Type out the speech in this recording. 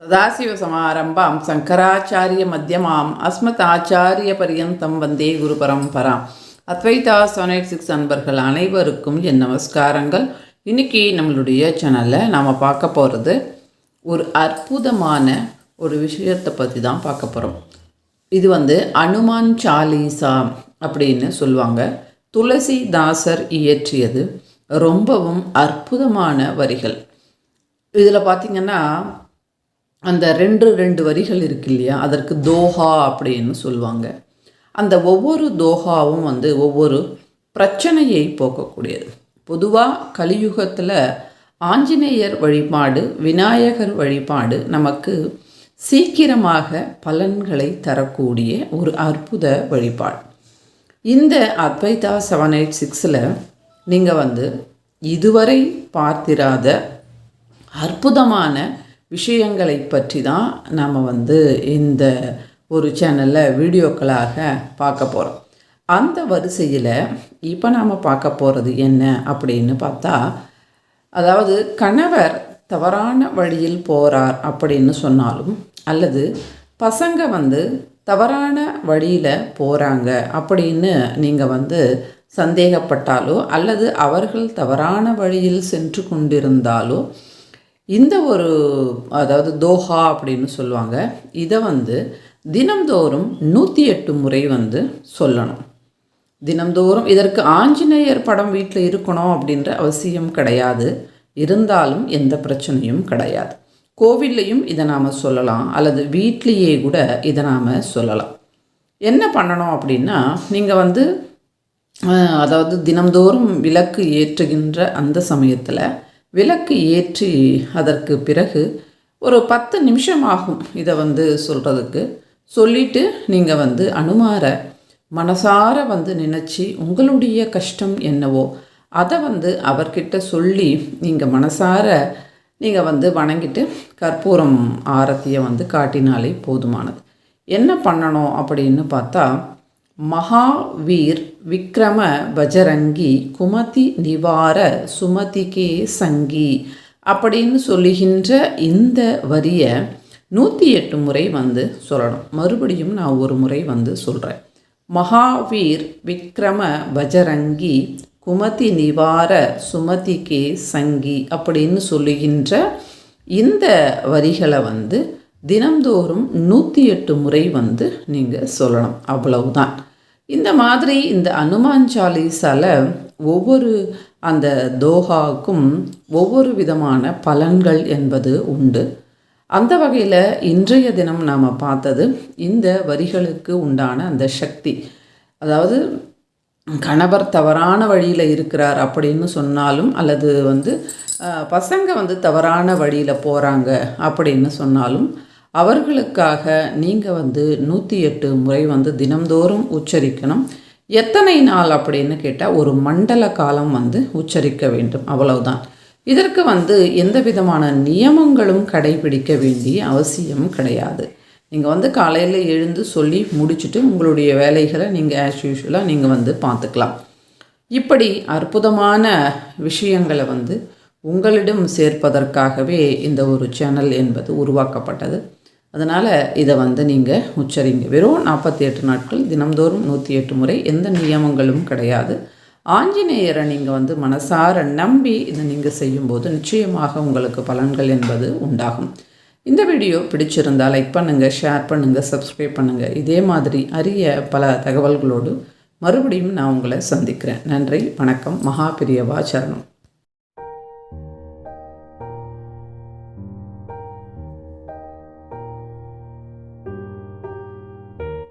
சதாசிவசமாரம்பாம் சங்கராச்சாரிய மத்தியமாம். அஸ்மத் ஆச்சாரிய பரியந்தம் வந்தே குரு பரம்பராம் அத்வைதா சோனேட் சிக்ஸ் அன்பர்கள் அனைவருக்கும் என் நமஸ்காரங்கள். இன்னைக்கு நம்மளுடைய சேனலில் நாம் பார்க்க போகிறது ஒரு அற்புதமான ஒரு விஷயத்தை பற்றி தான் பார்க்க போகிறோம் இது வந்து அனுமான் சாலீசா அப்படின்னு சொல்லுவாங்க. துளசிதாசர் இயற்றியது ரொம்பவும் அற்புதமான வரிகள். இதில் பார்த்திங்கன்னா அந்த ரெண்டு ரெண்டு வரிகள் இருக்கு இல்லையா? அதற்கு தோஹா அப்படின்னு சொல்லுவாங்க. அந்த ஒவ்வொரு தோஹாவும் வந்து ஒவ்வொரு பிரச்சனையை போக்கக்கூடியது. பொதுவாக கலியுகத்தில் ஆஞ்சநேயர் வழிபாடு விநாயகர் வழிபாடு நமக்கு சீக்கிரமாக பலன்களை தரக்கூடிய ஒரு அற்புத வழிபாடு. இந்த அத்வைதா செவன் எயிட் சிக்ஸில் நீங்கள் வந்து இதுவரை பார்த்திராத அற்புதமான விஷயங்களை பற்றி தான் நாம் வந்து இந்த ஒரு சேனலில் வீடியோக்களாக பார்க்க போகிறோம் அந்த வரிசையில் இப்போ நாம் பார்க்க போகிறது என்ன அப்படின்னு பார்த்தா அதாவது கணவர் தவறான வழியில் போகிறார் அப்படின்னு சொன்னாலும் அல்லது பசங்க வந்து தவறான வழியில் போகிறாங்க அப்படின்னு நீங்கள் வந்து சந்தேகப்பட்டாலோ அல்லது அவர்கள் தவறான வழியில் சென்று கொண்டிருந்தாலோ இந்த ஒரு அதாவது தோஹா அப்படின்னு சொல்லுவாங்க. இதை வந்து தினம்தோறும் நூற்றி எட்டு முறை வந்து சொல்லணும். தினம்தோறும் இதற்கு ஆஞ்சநேயர் படம் வீட்டில் இருக்கணும் அப்படின்ற அவசியம் கிடையாது. இருந்தாலும் எந்த பிரச்சனையும் கிடையாது. கோவில்லையும் இதை நாம் சொல்லலாம். அல்லது வீட்லேயே கூட இதை நாம் சொல்லலாம். என்ன பண்ணணும் அப்படின்னா நீங்கள் வந்து அதாவது தினம்தோறும் விளக்கு ஏற்றுகின்ற அந்த சமயத்தில் விளக்கு ஏற்றி அதற்கு பிறகு ஒரு பத்து நிமிஷம் ஆகும் இதை வந்து சொல்கிறதுக்கு சொல்லிவிட்டு நீங்கள் வந்து அனுமார மனசார வந்து நினச்சி உங்களுடைய கஷ்டம் என்னவோ அதை வந்து அவர்கிட்ட சொல்லி நீங்கள் மனசார நீங்கள் வந்து வணங்கிட்டு கற்பூரம் ஆரத்தியை வந்து காட்டினாலே போதுமானது. என்ன பண்ணணும் அப்படின்னு பார்த்தா மகாவீர் விக்ரம பஜரங்கி குமதி நிவார சுமதிகே சங்கி அப்படின்னு சொல்லுகின்ற இந்த வரியை நூற்றி எட்டு முறை வந்து சொல்லணும். மறுபடியும் நான் ஒரு முறை வந்து சொல்கிறேன் மகாவீர் விக்ரம பஜரங்கி குமதி நிவார சுமதிகே சங்கி அப்படின்னு சொல்லுகின்ற இந்த வரிகளை வந்து தினம்தோறும் நூற்றி எட்டு முறை வந்து நீங்கள் சொல்லணும். அவ்வளவுதான். இந்த மாதிரி இந்த அனுமான் சாலிசால ஒவ்வொரு அந்த தோஹாவுக்கும் ஒவ்வொரு விதமான பலன்கள் என்பது உண்டு. அந்த வகையில் இன்றைய தினம் நாம் பார்த்தது இந்த வரிகளுக்கு உண்டான அந்த சக்தி. அதாவது கணவர் தவறான வழியில் இருக்கிறார் அப்படின்னு சொன்னாலும் அல்லது வந்து பசங்க வந்து தவறான வழியில் போகிறாங்க அப்படின்னு சொன்னாலும் அவர்களுக்காக நீங்கள் வந்து நூற்றி எட்டு முறை வந்து தினம்தோறும் உச்சரிக்கணும். எத்தனை நாள் அப்படின்னு கேட்டால் ஒரு மண்டல காலம் வந்து உச்சரிக்க வேண்டும். அவ்வளவுதான். இதற்கு வந்து எந்த விதமான நியமங்களும் கடைபிடிக்க வேண்டிய அவசியம் கிடையாது. நீங்கள் வந்து காலையில் எழுந்து சொல்லி முடிச்சுட்டு உங்களுடைய வேலைகளை நீங்கள் ஆஸ் யூஷுவலாக நீங்கள் வந்து பார்த்துக்கலாம். இப்படி அற்புதமான விஷயங்களை வந்து உங்களிடம் சேர்ப்பதற்காகவே இந்த ஒரு சேனல் என்பது உருவாக்கப்பட்டது. அதனால் இதை வந்து நீங்கள் உச்சரிங்க. வெறும் நாற்பத்தி எட்டு நாட்கள் தினம்தோறும் நூற்றி எட்டு முறை எந்த நியமங்களும் கிடையாது. ஆஞ்சநேயரை நீங்கள் வந்து மனசார நம்பி இதை நீங்கள் செய்யும்போது நிச்சயமாக உங்களுக்கு பலன்கள் என்பது உண்டாகும். இந்த வீடியோ பிடிச்சிருந்தால் லைக் பண்ணுங்கள் ஷேர் பண்ணுங்கள் சப்ஸ்கிரைப் பண்ணுங்கள் இதே மாதிரி அரிய பல தகவல்களோடு மறுபடியும் நான் உங்களை சந்திக்கிறேன். நன்றி வணக்கம் மகாபிரியவா சரணம்.